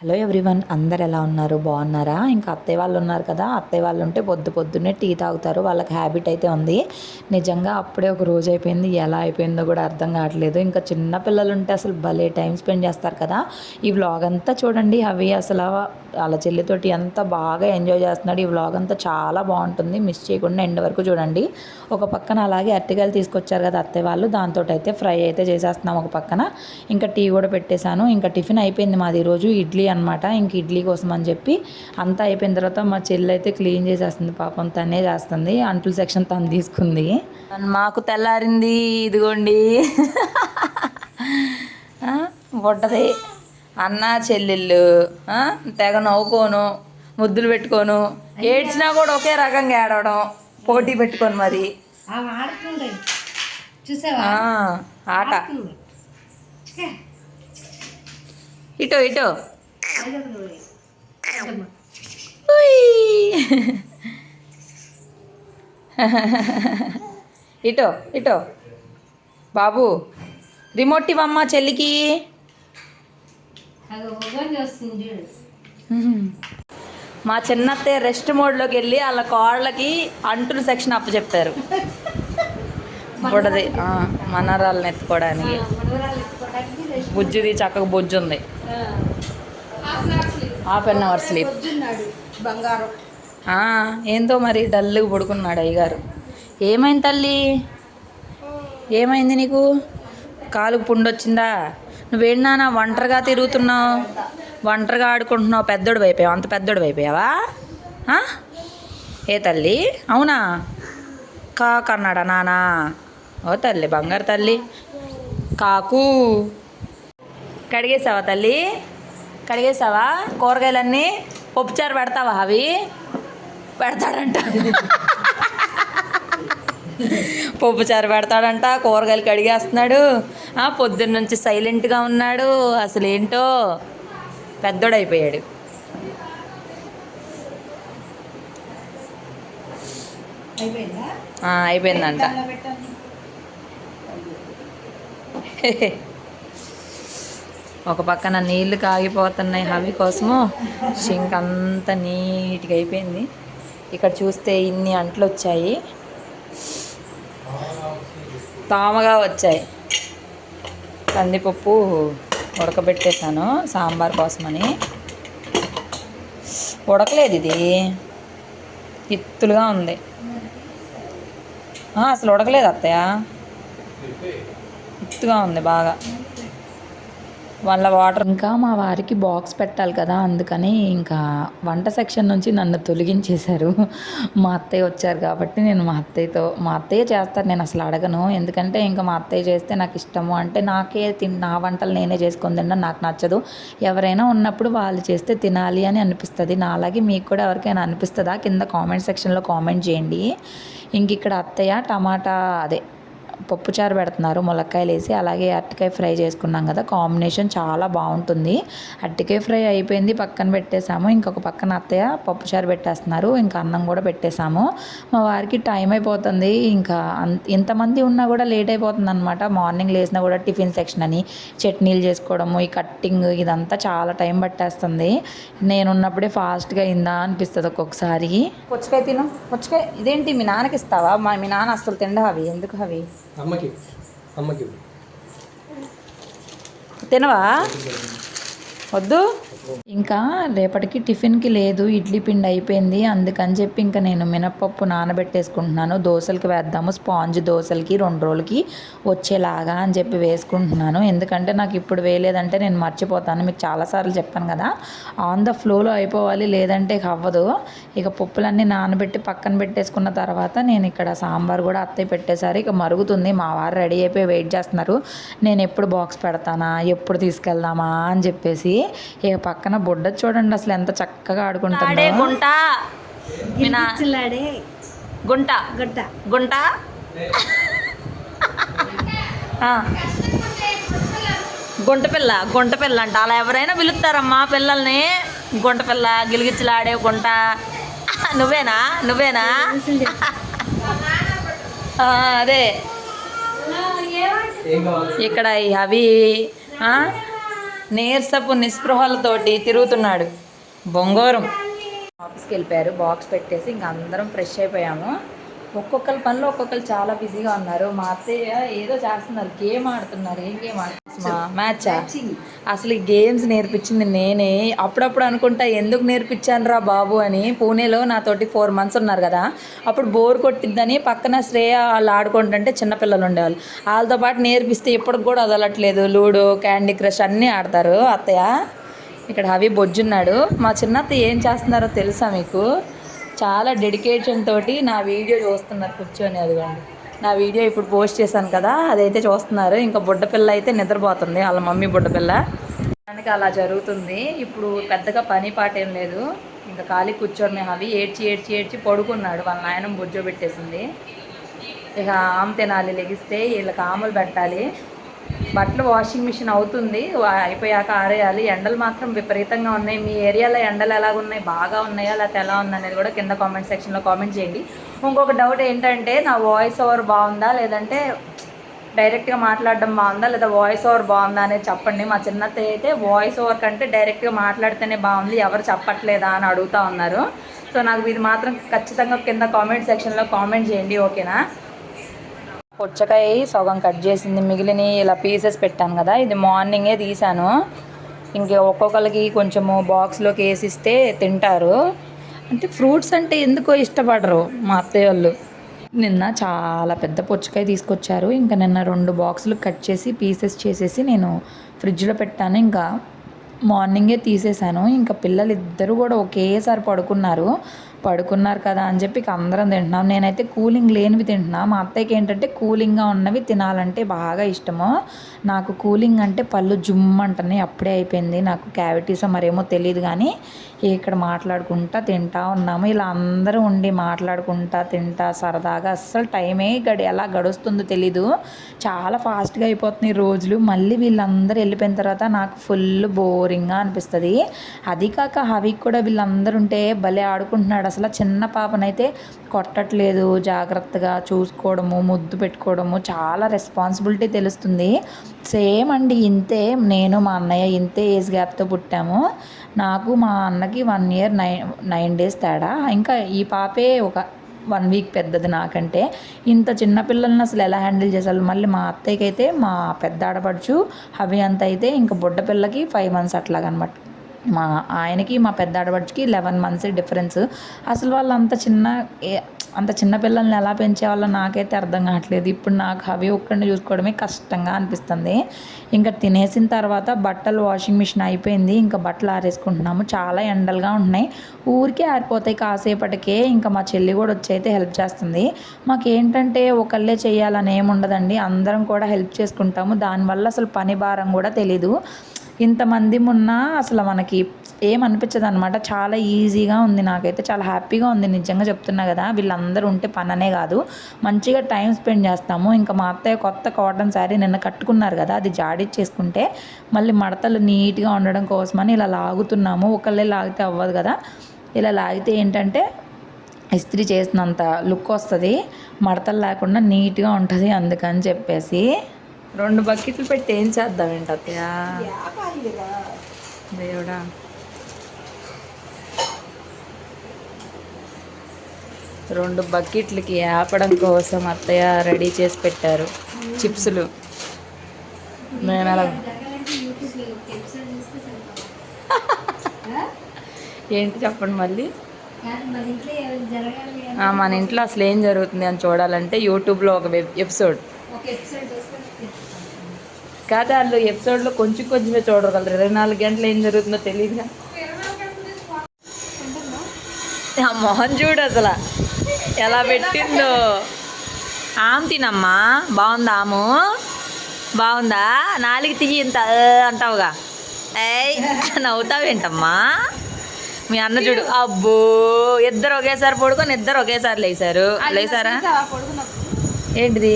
Hello everyone అందరు ఎలా ఉన్నారు? బాగున్నారా? ఇంకా అత్తయ్య వాళ్ళు ఉన్నారు కదా అత్తయ్య వాళ్ళు ఉంటే పొద్దు పొద్దున్నే టీ తాగుతారు. వాళ్ళకి హ్యాబిట్ అయితే ఉంది. నిజంగా అప్పుడే ఒక రోజు అయిపోయింది. ఎలా అయిపోయిందో కూడా అర్థం కావట్లేదు. ఇంకా చిన్న పిల్లలు ఉంటే అసలు భలే టైం స్పెండ్ చేస్తారు కదా. ఈ వ్లాగ్ అంతా చూడండి. అవి అసలు వాళ్ళ చెల్లితోటి ఎంత బాగా ఎంజాయ్ చేస్తున్నాడు. ఈ వ్లాగ్ అంతా చాలా బాగుంటుంది. మిస్ చేయకుండా ఎండ్ వరకు చూడండి. ఒక పక్కన అలాగే అరటికాయలు తీసుకొచ్చారు కదా అత్తయ్య వాళ్ళు. దాంతో అయితే ఫ్రై అయితే చేసేస్తున్నాం ఒక పక్కన. ఇంకా టీ కూడా పెట్టేశాను. ఇంకా టిఫిన్ అయిపోయింది మాది ఈరోజు ఇడ్లీ అనమాట ఇంక ఇడ్లీ కోసం అని చెప్పి అంతా అయిపోయిన తర్వాత మా చెల్లి అయితే క్లీన్ చేసేస్తుంది. పాపం తనే చేస్తుంది. అంటుల సెక్షన్ తను తీసుకుంది. మాకు తెల్లారింది. ఇదిగోండి. ఆ, అన్న చెల్లెళ్ళు తెగ నవ్వుకోను ముద్దులు పెట్టుకోను ఏడ్చినా కూడా ఒకే రకంగా ఏడవడం పోటీ పెట్టుకొని మరి. ఆట. ఇటో ఇటో. ఇటో ఇటో. బాబు రిమోట్ ఇవ్వమ్మా చెల్లికి అది ఒకని వస్తుంది చూడు మా చిన్నత్తయ్య రెస్ట్ మోడ్లోకి వెళ్ళి వాళ్ళ కోళ్ళకి అంటుల సెక్షన్ అప్పు చెప్పారు. బుడ్డది ఆ, మనరాళ్ళని ఎత్తుకోవడానికి. బుజ్జిది చక్కగా బుజ్జి ఉంది హాఫ్ అన్ అవర్ స్లీప్ ఏందో మరి డల్గా పడుకున్నాడు అయ్యగారు. ఏమైంది తల్లి? ఏమైంది నీకు? కాలుకు పుండు వచ్చిందా నాన్న ఒంటరిగా తిరుగుతున్నావు? ఒంటరిగా ఆడుకుంటున్నావు. పెద్దోడు అయిపోయావు అంత పెద్దోడు అయిపోయావా ఏ తల్లి? అవునా? కాకు అన్నాడా నానా? ఓ తల్లి బంగారు తల్లి. కాకు. కడిగేసావా తల్లి? కడిగేసావా? కూరగాయలన్నీ? పప్పుచారు పెడతావా అవి? పెడతాడంట. పప్పుచారు పెడతాడంట కూరగాయలు కడిగేస్తున్నాడు. ఆ, పొద్దున్న నుంచి సైలెంట్గా ఉన్నాడు. అసలు ఏంటో పెద్దోడైపోయాడు అయిపోయిందంట. ఒక పక్కన నీళ్ళు కాగిపోతున్నాయి హవి కోసము. షింక్ అంతా నీట్గా అయిపోయింది. ఇక్కడ చూస్తే ఇన్ని అంట్లు వచ్చాయి తామగా వచ్చాయి. కందిపప్పు ఉడకబెట్టేశాను సాంబార్ కోసమని. ఉడకలేదు ఇది. ఇత్తులుగా ఉంది. అసలు ఉడకలేదు అత్తయ్య. ఇత్తుగా ఉంది బాగా. వాళ్ళ వాటర్ ఇంకా మా వారికి బాక్స్ పెట్టాలి కదా అందుకని ఇంకా వంట సెక్షన్ నుంచి నన్ను తొలగించేశారు. మా అత్తయ్య వచ్చారు కాబట్టి నేను మా అత్తయ్యతో మా అత్తయ్య చేస్తారు నేను అసలు అడగను. ఎందుకంటే ఇంకా మా అత్తయ్య చేస్తే నాకు ఇష్టము. అంటే నాకే తిన్ నా వంటలు నేనే చేసుకొని తినడం నాకు నచ్చదు. ఎవరైనా ఉన్నప్పుడు వాళ్ళు చేస్తే తినాలి అని అనిపిస్తుంది. నా అలాగే మీకు కూడా ఎవరికైనా అనిపిస్తుందా? కింద కామెంట్ సెక్షన్లో కామెంట్ చేయండి. ఇంక ఇక్కడ అత్తయ్య టమాటా అదే పప్పుచారు పెడుతున్నారు. ములక్కాయలు వేసి అలాగే అరటికాయ ఫ్రై చేసుకున్నాం కదా. కాంబినేషన్ చాలా బాగుంటుంది. అరటికాయ ఫ్రై అయిపోయింది. పక్కన పెట్టేశాము. ఇంకొక పక్కన అత్తయ్య పప్పుచారు పెట్టేస్తున్నారు. ఇంకా అన్నం కూడా పెట్టేశాము. మా వారికి టైం అయిపోతుంది. ఇంకా ఇంతమంది ఉన్నా కూడా లేట్ అయిపోతుంది అనమాట మార్నింగ్ లేసినా కూడా టిఫిన్ సెక్షన్ అని చట్నీలు చేసుకోవడము ఈ కట్టింగ్ ఇదంతా చాలా టైం పట్టేస్తుంది. నేను ఉన్నప్పుడే ఫాస్ట్గా అయిందా అనిపిస్తుంది ఒక్కొక్కసారి. పుచ్చకాయ తిను. పుచ్చకాయ ఇదేంటి మీ నాన్నకి ఇస్తావా? మా మీ నాన్న అసలు తిండవు అవి ఎందుకు అవి అమ్మకి అమ్మకి తినవా? వద్దు? ఇంకా రేపటికి టిఫిన్కి లేదు ఇడ్లీ పిండి అయిపోయింది. అందుకని చెప్పి ఇంకా నేను మినప్పప్పు నానబెట్టేసుకుంటున్నాను. దోశలకి వేద్దాము. స్పాంజ్ దోశలకి రెండు రోజులకి వచ్చేలాగా అని చెప్పి వేసుకుంటున్నాను. ఎందుకంటే నాకు ఇప్పుడు వేయలేదంటే నేను మర్చిపోతాను. మీకు చాలాసార్లు చెప్పాను కదా ఆన్ ద ఫ్లోలో అయిపోవాలి లేదంటే ఇక అవ్వదు. ఇక పప్పులన్నీ నానబెట్టి పక్కన పెట్టేసుకున్న తర్వాత నేను ఇక్కడ సాంబార్ కూడా అత్తయ్య పెట్టేశారు. ఇక మరుగుతుంది. మా వారు రెడీ అయిపోయి వెయిట్ చేస్తున్నారు. నేను ఎప్పుడు బాక్స్ పెడతానా? ఎప్పుడు తీసుకెళ్దామా? అని చెప్పేసి ఇక పక్క పక్కన బుడ్డ చూడండి అసలు ఎంత చక్కగా ఆడుకుంటుందో. గుంట. చిల్లాడే గుంట. గడ్డ గుంట? ఆ. గుంట పిల్ల గుంట పిల్ల అంట. అలా ఎవరైనా పిలుస్తారమ్మా పిల్లల్ని. గుంట పిల్ల గిలిగిచ్చలాడే గుంట. నువ్వేనా? నువ్వేనా? అదే. ఇక్కడ అవి ఆ, నీరసపు నిస్పృహలతోటి తిరుగుతున్నాడు. బొంగోరం. ఆఫీస్కి వెళ్ళిపోయారు. బాక్స్ పెట్టేసి ఇంక అందరం ఫ్రెష్ అయిపోయాము. ఒక్కొక్కరి పనిలో ఒక్కొక్కరు చాలా బిజీగా ఉన్నారు. మా అత్తయ్య ఏదో చేస్తున్నారు. గేమ్ ఆడుతున్నారు. ఏం గేమ్ ఆడుతున్నారు? మ్యాచా. అసలు ఈ గేమ్స్ నేర్పించింది నేనే. అప్పుడప్పుడు అనుకుంటా ఎందుకు నేర్పించాను రా బాబు అని పూణేలో నాతోటి ఫోర్ మంత్స్ ఉన్నారు కదా. అప్పుడు బోర్ కొట్టిద్దని పక్కన శ్రేయ వాళ్ళు ఆడుకుంటుంటే చిన్నపిల్లలు ఉండేవాళ్ళు వాళ్ళతో పాటు నేర్పిస్తే ఇప్పటికి కూడా వదలట్లేదు. లూడో క్యాండీ క్రష్ అన్నీ ఆడతారు. అత్తయ్య ఇక్కడ హవి బొజ్జున్నాడు. మా చిన్నత్త ఏం చేస్తున్నారో తెలుసా మీకు? చాలా డెడికేషన్ తోటి నా వీడియో చూస్తున్నారు కూర్చొని అదిగోండి. నా వీడియో ఇప్పుడు పోస్ట్ చేశాను కదా అదైతే చూస్తున్నారు. ఇంకా బుడ్డపిల్ల అయితే నిద్రపోతుంది వాళ్ళ మమ్మీ బుడ్డపిల్ల దానికి అలా జరుగుతుంది. ఇప్పుడు పెద్దగా పని పాట ఏం లేదు. ఇంకా ఖాళీ కూర్చొని అవి ఏడ్చి ఏడ్చి ఏడ్చి పడుకున్నాడు. వాళ్ళ నాయనం బొజ్జో పెట్టేసింది. ఇక ఆమె తినాలి లెగిస్తే వీళ్ళకి ఆములు పెట్టాలి. బట్టలు వాషింగ్ మిషన్ అవుతుంది. అయిపోయాక ఆరేయాలి. ఎండలు మాత్రం విపరీతంగా ఉన్నాయి. మీ ఏరియాలో ఎండలు ఎలా ఉన్నాయి బాగా ఉన్నాయా? లేకపోతే ఎలా ఉంది అనేది కూడా కింద కామెంట్ సెక్షన్లో కామెంట్ చేయండి. ఇంకొక డౌట్ ఏంటంటే నా వాయిస్ ఓవర్ బాగుందా? లేదంటే డైరెక్ట్గా మాట్లాడడం బాగుందా? లేదా వాయిస్ ఓవర్ బాగుందా అనేది చెప్పండి. మా చిన్నత్త అయితే వాయిస్ ఓవర్ కంటే డైరెక్ట్గా మాట్లాడితేనే బాగుంది. ఎవరు చెప్పట్లేదా అని అడుగుతా ఉన్నారు. సో నాకు ఇది మాత్రం ఖచ్చితంగా కింద కామెంట్ సెక్షన్లో కామెంట్ చేయండి. ఓకేనా? పుచ్చకాయ సగం కట్ చేసింది. మిగిలిన ఇలా పీసెస్ పెట్టాను కదా ఇది మార్నింగే తీసాను. ఇంక ఒక్కొక్కరికి కొంచెము బాక్స్లోకి వేసిస్తే తింటారు. అంటే ఫ్రూట్స్ అంటే ఎందుకో ఇష్టపడరు మా అత్తయ్య వాళ్ళు. నిన్న చాలా పెద్ద పుచ్చకాయ తీసుకొచ్చారు. ఇంకా నిన్న రెండు బాక్సులు కట్ చేసి పీసెస్ చేసేసి నేను ఫ్రిడ్జ్లో పెట్టాను. ఇంకా మార్నింగే తీసేశాను ఇంకా పిల్లలు ఇద్దరు కూడా ఒకేసారి పడుకున్నారు. పడుకున్నారు కదా అని చెప్పి అందరం తింటున్నాం. నేనైతే కూలింగ్ లేనివి తింటున్నా. మా అత్తయ్యకి ఏంటంటే కూలింగ్గా ఉన్నవి తినాలంటే బాగా ఇష్టము. నాకు కూలింగ్ అంటే పళ్ళు జుమ్మంటనే అప్పుడే అయిపోయింది. నాకు క్యావిటీస్ మరేమో తెలియదు కానీ ఇక్కడ మాట్లాడుకుంటా తింటా ఉన్నాము. ఇలా అందరూ ఉండి మాట్లాడుకుంటా తింటా సరదాగా అస్సలు టైమే గడి ఎలా గడుస్తుందో తెలీదు. చాలా ఫాస్ట్గా అయిపోతున్నాయి రోజులు. మళ్ళీ వీళ్ళందరూ వెళ్ళిపోయిన తర్వాత నాకు ఫుల్ బోరింగ్గా అనిపిస్తుంది. అది కాక హవి కూడా వీళ్ళందరూ ఉంటే భలే ఆడుకుంటున్నాడు అసలు అసలు చిన్న పాపనైతే కొట్టట్లేదు. జాగ్రత్తగా చూసుకోవడము ముద్దు పెట్టుకోవడము చాలా రెస్పాన్సిబిలిటీ తెలుస్తుంది. సేమ్ అండి ఇంతే. నేను మా అన్నయ్య ఇంతే ఏజ్ గ్యాప్తో పుట్టాము. నాకు మా అన్నకి one year nine nine days తేడా. ఇంకా ఈ పాపే ఒక వన్ వీక్ పెద్దది నాకంటే. ఇంత చిన్న పిల్లల్ని అసలు ఎలా హ్యాండిల్ చేసాలి మళ్ళీ మా అత్తయ్యకి అయితే మా పెద్ద ఆడపడుచు అవి అంత అయితే ఇంకా బుడ్డ పిల్లకి ఫైవ్ మంత్స్ అట్లాగనమాట. మా ఆయనకి మా పెద్ద ఆడపడుచుకి లెవెన్ మంత్స్ డిఫరెన్స్ అసలు వాళ్ళు అంత చిన్న అంత చిన్న పిల్లల్ని ఎలా పెంచేవాళ్ళో నాకైతే అర్థం కావట్లేదు. ఇప్పుడు నాకు అవి ఒక్కడిని చూసుకోవడమే కష్టంగా అనిపిస్తుంది. ఇంకా తినేసిన తర్వాత బట్టలు వాషింగ్ మిషన్ అయిపోయింది. ఇంకా బట్టలు ఆరేసుకుంటున్నాము. చాలా ఎండలుగా ఉంటున్నాయి. ఊరికే ఆరిపోతాయి కాసేపటికే. ఇంకా మా చెల్లి కూడా వచ్చి అయితే హెల్ప్ చేస్తుంది. మాకేంటంటే ఒకళ్ళే చేయాలని ఏముండదండి. అందరం కూడా హెల్ప్ చేసుకుంటాము. దానివల్ల అసలు పని భారం కూడా తెలీదు. ఇంతమంది ఉన్నా అసలు మనకి ఏం అనిపించదు అనమాట చాలా ఈజీగా ఉంది. నాకైతే చాలా హ్యాపీగా ఉంది. నిజంగా చెప్తున్నా కదా వీళ్ళందరూ ఉంటే పననే కాదు. మంచిగా టైం స్పెండ్ చేస్తాము. ఇంకా మా అత్తయ్య కొత్త కాటన్ శారీ నిన్న కట్టుకున్నారు కదా అది జాడిచ్చేసుకుంటే మళ్ళీ మడతలు నీట్గా ఉండడం కోసమని ఇలా లాగుతున్నాము. ఒకళ్ళే లాగితే అవ్వదు కదా. ఇలా లాగితే ఏంటంటే ఇస్త్రీ చేసినంత లుక్ వస్తుంది. మడతలు లేకుండా నీట్గా ఉంటుంది అందుకని చెప్పేసి రెండు బకెట్లు పెట్టి ఏం చేద్దాం ఏంటి అత్తయ్య దేవుడా. రెండు బకెట్లకి ఆపడం కోసం అత్తయ్య రెడీ చేసి పెట్టారు. చిప్సులు. నేను అలా ఏంటి చెప్పండి మళ్ళీ? మన ఇంట్లో అసలు ఏం జరుగుతుంది అని చూడాలంటే యూట్యూబ్లో ఒక ఎపిసోడ్ కాదు వాళ్ళు ఎపిసోడ్లో కొంచెం కొంచెమే చూడగలరు. ఇరవై నాలుగు గంటలు ఏం జరుగుతుందో తెలియదుగా ఆ మొహం చూడు అసలు. ఎలా పెట్టిందో. ఆమె తినమ్మా. బాగుందా ఆము? బాగుందా? నాలుగు తీయి ఇంత అంటావుగా. ఏయ్ నవ్వుతావేంటమ్మా? మీ అన్న చూడు. అబ్బో ఇద్దరు ఒకేసారి పడుకొని ఇద్దరు ఒకేసారి లేచారు లేచారా ఏంటిది?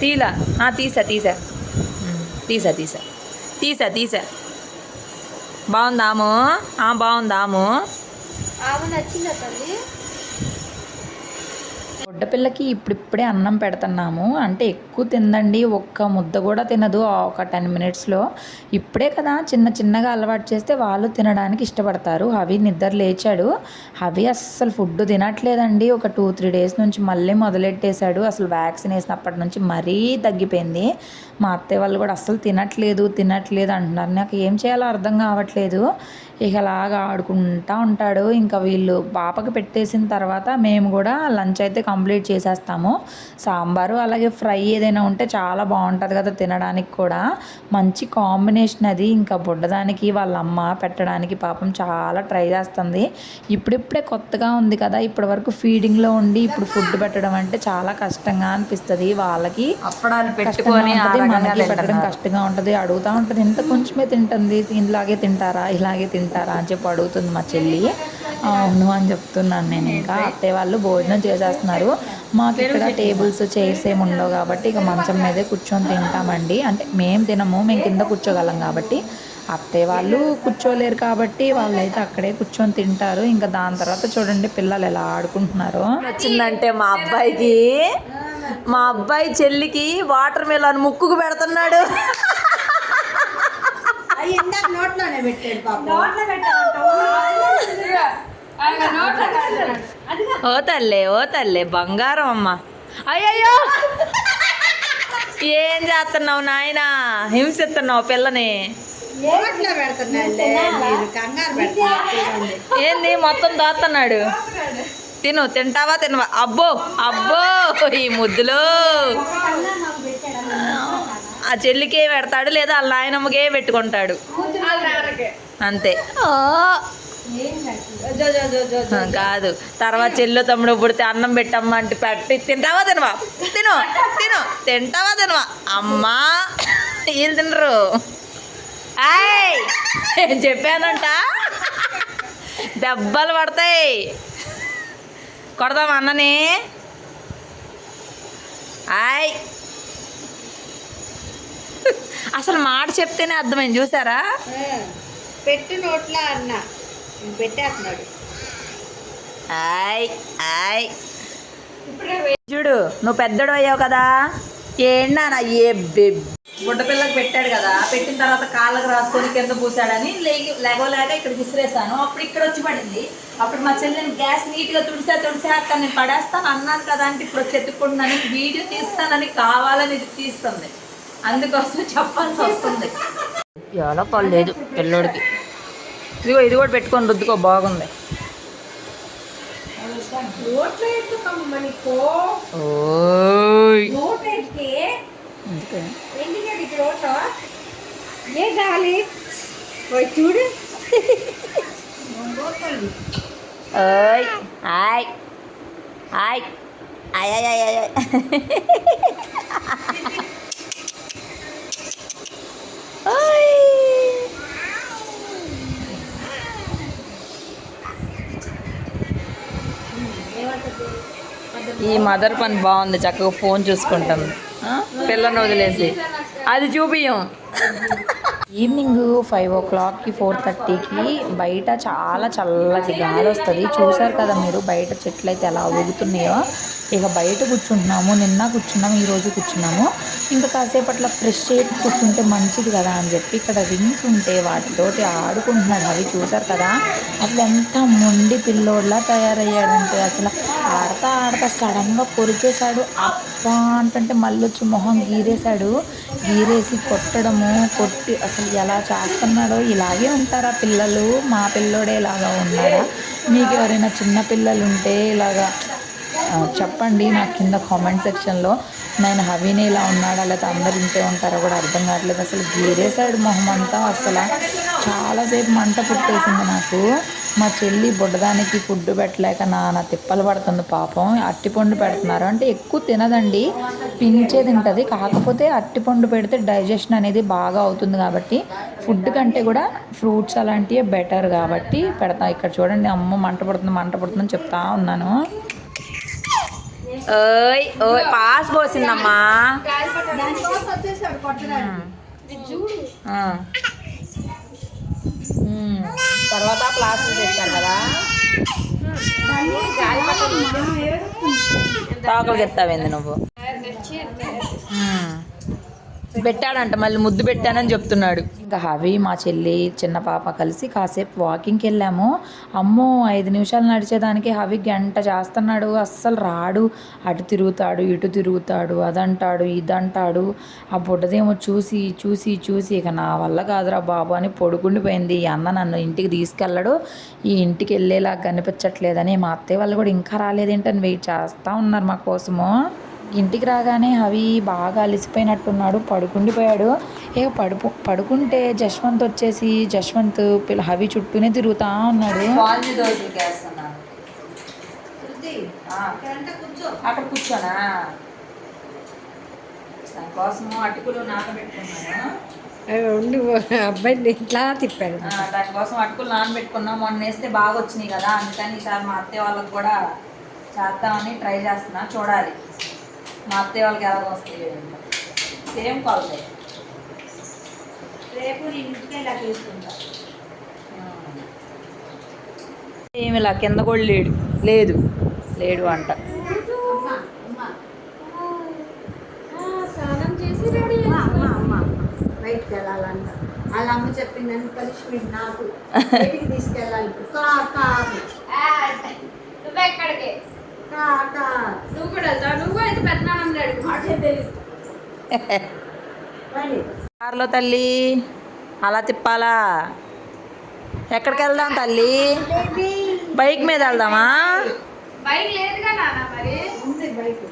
తీలా. తీసా తీసా. తీసా తీసా. తీసా తీసా. బాగుందాము? ఆ, బాగుందాము. ఆమె నచ్చిందా తల్లి? పిల్లకి ఇప్పుడిప్పుడే అన్నం పెడుతున్నాము. అంటే ఎక్కువ తిందండి. ఒక్క ముద్ద కూడా తినదు ఆ ఒక టెన్ మినిట్స్లో. ఇప్పుడే కదా చిన్న చిన్నగా అలవాటు చేస్తే వాళ్ళు తినడానికి ఇష్టపడతారు. హవి నిద్ర లేచాడు. హవి అస్సలు ఫుడ్ తినట్లేదండి. ఒక టూ త్రీ డేస్ నుంచి మళ్ళీ మొదలెట్టేశాడు. అసలు వ్యాక్సిన్ వేసినప్పటి నుంచి మరీ తగ్గిపోయింది. మా అత్తయ్య వాళ్ళు కూడా అస్సలు తినట్లేదు తినట్లేదు అంటున్నారు. నాకు ఏం చేయాలో అర్థం కావట్లేదు. ఇక అలాగా ఆడుకుంటా ఉంటాడు. ఇంకా వీళ్ళు పాపకి పెట్టేసిన తర్వాత మేము కూడా లంచ్ అయితే కంప్లీట్ చేసేస్తాము. సాంబారు అలాగే ఫ్రై ఏదైనా ఉంటే చాలా బాగుంటుంది కదా తినడానికి కూడా. మంచి కాంబినేషన్ అది. ఇంకా బుడ్డదానికి వాళ్ళ అమ్మ పెట్టడానికి పాపం చాలా ట్రై చేస్తుంది. ఇప్పుడిప్పుడే కొత్తగా ఉంది కదా. ఇప్పటి వరకు ఫీడింగ్లో ఉండి ఇప్పుడు ఫుడ్ పెట్టడం అంటే చాలా కష్టంగా అనిపిస్తుంది. వాళ్ళకి అప్పడాలు పెట్టుకొని మనకి పెట్టడం. కష్టంగా ఉంటుంది. అడుగుతా ఉంటుంది. ఇంత కొంచెమే తింటుంది. ఇలాగే తింటారా? ఇలాగే తింటారా? అని చెప్పి అడుగుతుంది మా చెల్లి. అవును అని చెప్తున్నాను నేను ఇంకా. అత్తయ్య వాళ్ళు భోజనం చేసేస్తున్నారు. మాకు ఇక్కడ టేబుల్స్ చైర్స్ ఏమి ఉండవు కాబట్టి ఇక మంచం మీదే కూర్చొని తింటామండి. అంటే మేము తినము. మేము కింద కూర్చోగలం కాబట్టి. అత్తయ్య వాళ్ళు కూర్చోలేరు కాబట్టి వాళ్ళైతే అక్కడే కూర్చొని తింటారు. ఇంకా దాని తర్వాత చూడండి పిల్లలు ఎలా ఆడుకుంటున్నారో. వచ్చిందంటే మా అబ్బాయికి మా అబ్బాయి చెల్లికి వాటర్ మిలన్ ముక్కుకు పెడుతున్నాడు. నోట్లో ఓ తల్లే ఓ తల్లే బంగారం అమ్మ. అయ్యయ్యో! ఏం చేస్తున్నావు నాయనా? హింసిస్తున్నావు పిల్లని. ఏంది మొత్తం దాస్తున్నాడు. తిను తింటావా తినవా? అబ్బో అబ్బో ఈ ముద్దులో. ఆ చెల్లికే పెడతాడు లేదా వాళ్ళ నాయనమ్మకే పెట్టుకుంటాడు. అంతే. కాదు. తర్వాత చెల్లు తమ్ముడు పుడితే అన్నం పెట్టమ్మా అంటే పెట్టి తింటావా తినవా? తిను తిను తింటావా తినవా? అమ్మా వీళ్ళు తినరు? ఆయ్ చెప్పానంట? దెబ్బలు పడతాయి. కొడదాం అన్నని. ఆయ్. అసలు మాట చెప్తేనే అర్థమైంది చూసారా? పెట్టు నోట్లో అన్న. పెట్టేస్తున్నాడు. ఆయ్ ఆయ్. చూడు నువ్వు పెద్దడు అయ్యావు కదా. ఏంటా ఏ బుడ్డ పిల్లకి పెట్టాడు కదా పెట్టిన తర్వాత కాళ్ళకు రాసుకొని కింద పూసాడని లేగి లేగలేక ఇక్కడ విసిరేసాను అప్పుడు ఇక్కడ వచ్చి పడింది. అప్పుడు మా చెల్లెని గ్యాస్ నీట్గా తుడిసా తుడిసా అక్కడ నేను పడేస్తాను అన్నాను కదా అంటే ఇప్పుడు వచ్చి ఎత్తుకుంటున్నాను వీడియో తీస్తానని కావాలని ఇది తీస్తుంది. అందుకోసం చెప్పాల్సి వస్తుంది. ఎలా పర్లేదు పిల్లోడికి. ఇదిగో ఇది కూడా పెట్టుకొని రుద్దుకో బాగుంది. నోట్లో ఏం పోయి చూడు. ఓయ్ హాయ్ హాయ్ ఆయ్ ఆయ్ ఆయ్ ఆయ్. ఈ మదర్ పని బాగుంది చక్కగా ఫోన్ చూసుకుంటుంది ఆ? పిల్లని వదిలేసి. అది చూపియం ఈవినింగ్ ఫైవ్ ఓ క్లాక్కి ఫోర్ థర్టీకి బయట చాలా చల్లటి గాలి వస్తుంది. చూసారు కదా మీరు బయట చెట్లు అయితే ఎలా ఊగుతున్నాయో? ఇక బయట కూర్చుంటున్నాము నిన్న కూర్చున్నాము ఈరోజు కూర్చున్నాము. ఇంకా కాసేపట్లో ఫ్రెష్ ఎయిర్ కూర్చుంటే మంచిది కదా అని చెప్పి ఇక్కడ రింగ్స్ ఉంటే వాటితోటి ఆడుకుంటున్నాడు అవి చూసారు కదా? అసలు ఎంత మొండి పిల్లోడ్లా తయారయ్యాడంటే అసలు ఆడతా ఆడతా సడన్గా కొరికేశాడు. అప్పా అంటే మళ్ళీ వచ్చి మొహం గీరేశాడు. గీరేసి కొట్టడము కొట్టి అసలు ఎలా చేస్తున్నాడో ఇలాగే ఉంటారా పిల్లలు? మా పిల్లోడే ఇలాగా ఉన్నాడా? మీకు ఎవరైనా చిన్న పిల్లలు ఉంటే ఇలాగా చెప్పండి. నాకు కింద కామెంట్ సెక్షన్లో నేను హవీని ఇలా ఉన్నాడా లేకపోతే అందరు ఇంతే ఉంటారో కూడా అర్థం కావట్లేదు. అసలు గీరేసాడు మొహం అంతా అసలు చాలాసేపు మంట పుట్టేసింది నాకు. మా చెల్లి బుడ్డదానికి ఫుడ్ పెట్టలేక నాన్న తిప్పలు పడుతుంది పాపం. అట్టిపండు పెడుతున్నారు. అంటే ఎక్కువ తినదండి. పించే తింటుంది. కాకపోతే అట్టిపండు పెడితే డైజెషన్ అనేది బాగా అవుతుంది కాబట్టి ఫుడ్ కంటే కూడా ఫ్రూట్స్ అలాంటివే బెటర్ కాబట్టి పెడతా. ఇక్కడ చూడండి అమ్మ మంట పడుతుంది మంట పడుతుందని చెప్తా ఉన్నాను. ఓయ్ ఓయ్ పాస్ పోసిందమ్మా. తర్వాత ప్లాస్టర్ చేస్తారు కదా. తాకలికి ఎత్తావేంది నువ్వు. పెట్టాడంట మళ్ళీ ముద్దు పెట్టానని చెప్తున్నాడు. ఇంకా హవి మా చెల్లి చిన్న పాప కలిసి కాసేపు వాకింగ్కి వెళ్ళాము. అమ్మో ఐదు నిమిషాలు నడిచేదానికి హవి గంట చేస్తున్నాడు. అస్సలు రాడు. అటు తిరుగుతాడు ఇటు తిరుగుతాడు అదంటాడు ఇదంటాడు. ఆ బుడ్డదేమో చూసి చూసి చూసి ఇక నా వల్ల కాదురా బాబు అని పొడుకుండిపోయింది ఈ అన్న నన్ను ఇంటికి తీసుకెళ్ళడు. ఈ ఇంటికి వెళ్ళేలా కనిపించట్లేదని మా అత్తయ్య వాళ్ళు కూడా ఇంకా రాలేదేంటని వెయిట్ చేస్తూ ఉన్నారు మా కోసము. ఇంటికి రాగానే అవి బాగా అలసిపోయినట్టున్నాడు పడుకుండిపోయాడు ఇక పడుపు పడుకుంటే జశ్వంత్ వచ్చేసి జశ్వంత్ పిల్ల హవి చుట్టూనే తిరుగుతా ఉన్నాడు. అక్కడ కూర్చోనా? దానికోసము అటుకులు నానబెట్టుకున్నాను. అవి ఉండి అబ్బాయిని ఇట్లా తిప్పాడు. దానికోసం అటుకులు నానబెట్టుకున్నాం. మొన్న వేస్తే బాగా వచ్చినాయి కదా అందుకని ఈసారి మా అత్తయ్య వాళ్ళకి కూడా చేద్దామని ట్రై చేస్తున్నా. చూడాలి. మా అత్తయ్య వాళ్ళకి ఎలా వస్తాయి సేమ్ కొలతాయి రేపు ఇంటికి ఇలా తీసుకుంటా. ఏమి ఇలా కింద కూడా లేడు. లేదు. లేడు అంట. స్నానం చేసి రెడీ అమ్మ అమ్మ బయటికి వెళ్ళాలంట. వాళ్ళ అమ్మ చెప్పిందని పనిష్మెంట్ నాకు. తీసుకెళ్ళాలి. నువ్వెక్కడికి? నువ్వు కూడా నువ్వు అయితే రండి కారులో తల్లి అలా తిప్పాలా? ఎక్కడికి వెళ్దాం తల్లి? బైక్ మీద వెళ్దామా? బైక్ లేదుగా నాన్న మరి. ఉంది బైక్.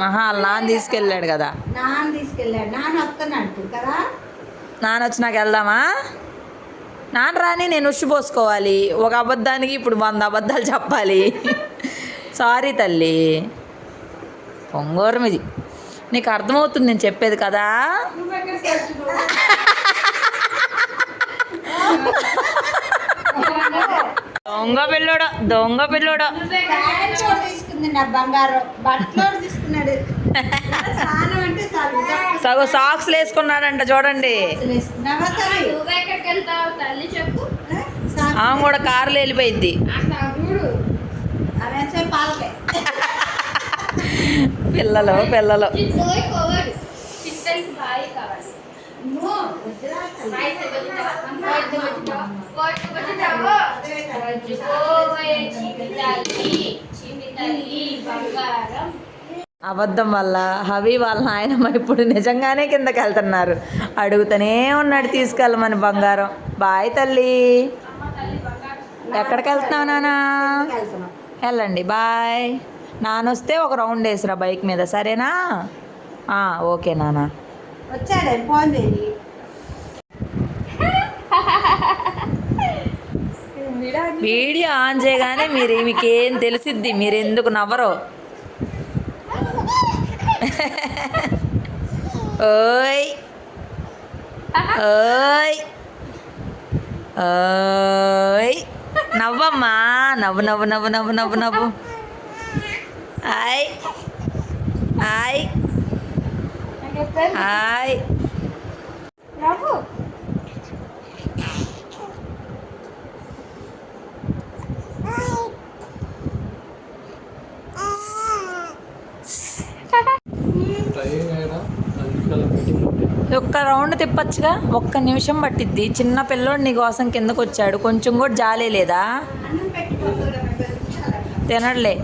మహా వాళ్ళ నాన్న తీసుకెళ్ళాడు కదా. నాన్న తీసుకెళ్ళాడు. నాన్న వస్తున్నాడు కదా. నాన్న వచ్చినాక వెళ్దామా? నాన్న రాని నేను ఉషి పోసుకోవాలి. ఒక అబద్ధానికి ఇప్పుడు వంద అబద్ధాలు చెప్పాలి. సారీ తల్లి. పొంగోరం ఇది. నీకు అర్థమవుతుంది నేను చెప్పేది కదా? దొంగ పిల్లోడు దొంగ పిల్లోడు. సగం సాక్స్లు వేసుకున్నాడంట చూడండి. ఆమె కూడా కారులో వెళ్ళిపోయింది అట్లా చూడు అవేసే పాలకే పిల్లలు పిల్లలు. అబద్ధం వల్ల హవి వాళ్ళ నాయనమ్మ ఇప్పుడు నిజంగానే కిందకి వెళ్తున్నారు. అడుగుతూనే ఉన్నాడు తీసుకెళ్ళమని బంగారం. బాయ్ తల్లి. ఎక్కడికి వెళ్తున్నావు నానా? వెళ్ళండి బాయ్. నానొస్తే ఒక రౌండ్ వేసిరా బైక్ మీద సరేనా? ఓకే నాన్న వచ్చాడే ఫోన్ చేయి. వీడియో ఆన్ చేయగానే మీరు మీకేం తెలిసిద్ది మీరు ఎందుకు నవ్వరు? ఓయ్. ఓయ్. ఓయ్. నవ్వమ్మా. నవ్వు నవ్వు నవ్వు నవ్వు నవ్వు నవ్వు. హాయ్. హాయ్. హాయ్. ఒక్క రౌండ్ తిప్పచ్చుగా? ఒక్క నిమిషం పట్టిద్ది. చిన్న పిల్లోడు నీ కోసం కిందకు వచ్చాడు కొంచెం కూడా జాలే లేదా తినట్లే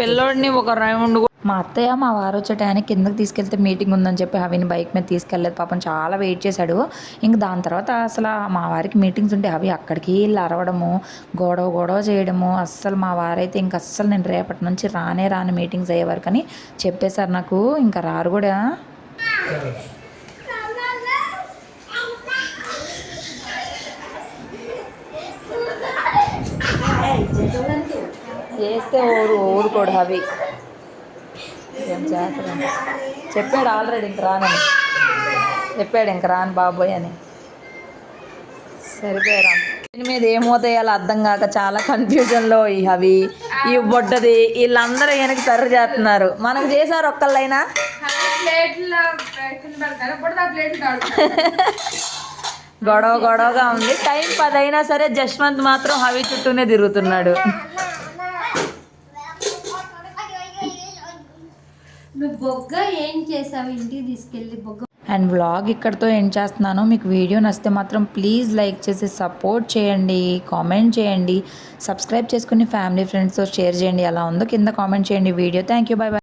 పిల్లోడిని ఒక రౌండ్ మా అత్తయ్య మా వారు వచ్చే టయానికి కిందకి తీసుకెళ్తే మీటింగ్ ఉందని చెప్పి హవిని బైక్ మీద తీసుకెళ్ళలేదు పాపం చాలా వెయిట్ చేశాడు. ఇంక దాని తర్వాత అసలు మా వారికి మీటింగ్స్ ఉంటే అవి అక్కడికి వెళ్ళి అరవడము గొడవ గొడవ చేయడము. అస్సలు మా వారైతే ఇంక అస్సలు నేను రేపటి నుంచి రానే రాని మీటింగ్స్ అయ్యేవారు కానీ చెప్పేశారు నాకు. ఇంకా రారు కూడా. చేస్తే ఊరు ఊరుకోడు హవి ఏం చేస్తాడు చెప్పాడు ఆల్రెడీ ఇంక రానని. చెప్పాడు ఇంక రాను బాబోయ్ అని. సరిపోయారా? దీని మీద ఏమవుతాయాలో అర్థం కాక చాలా కన్ఫ్యూజన్లో ఈ అవి ఈ బొడ్డది వీళ్ళందరూ వెనక సర్ర చేస్తున్నారు. మనకు చేశారు ఒక్కళ్ళైనా? గొడవ గొడవగా ఉంది. టైం పదైనా సరే జస్వంత్ మాత్రం హవి చుట్టూనే తిరుగుతున్నాడు. నువ్వు బొగ్గ ఏం చేసావు? ఇంటికి తీసుకెళ్ళి బొగ్గ అండ్ వ్లాగ్ ఇక్కడితో ఎండ్ చేస్తున్నాను. మీకు వీడియో నచ్చితే మాత్రం ప్లీజ్ లైక్ చేసి సపోర్ట్ చేయండి కామెంట్ చేయండి. సబ్స్క్రైబ్ చేసుకుని ఫ్యామిలీ ఫ్రెండ్స్తో షేర్ చేయండి. ఎలా ఉందో కింద కామెంట్ చేయండి. Video. Thank you bye bye.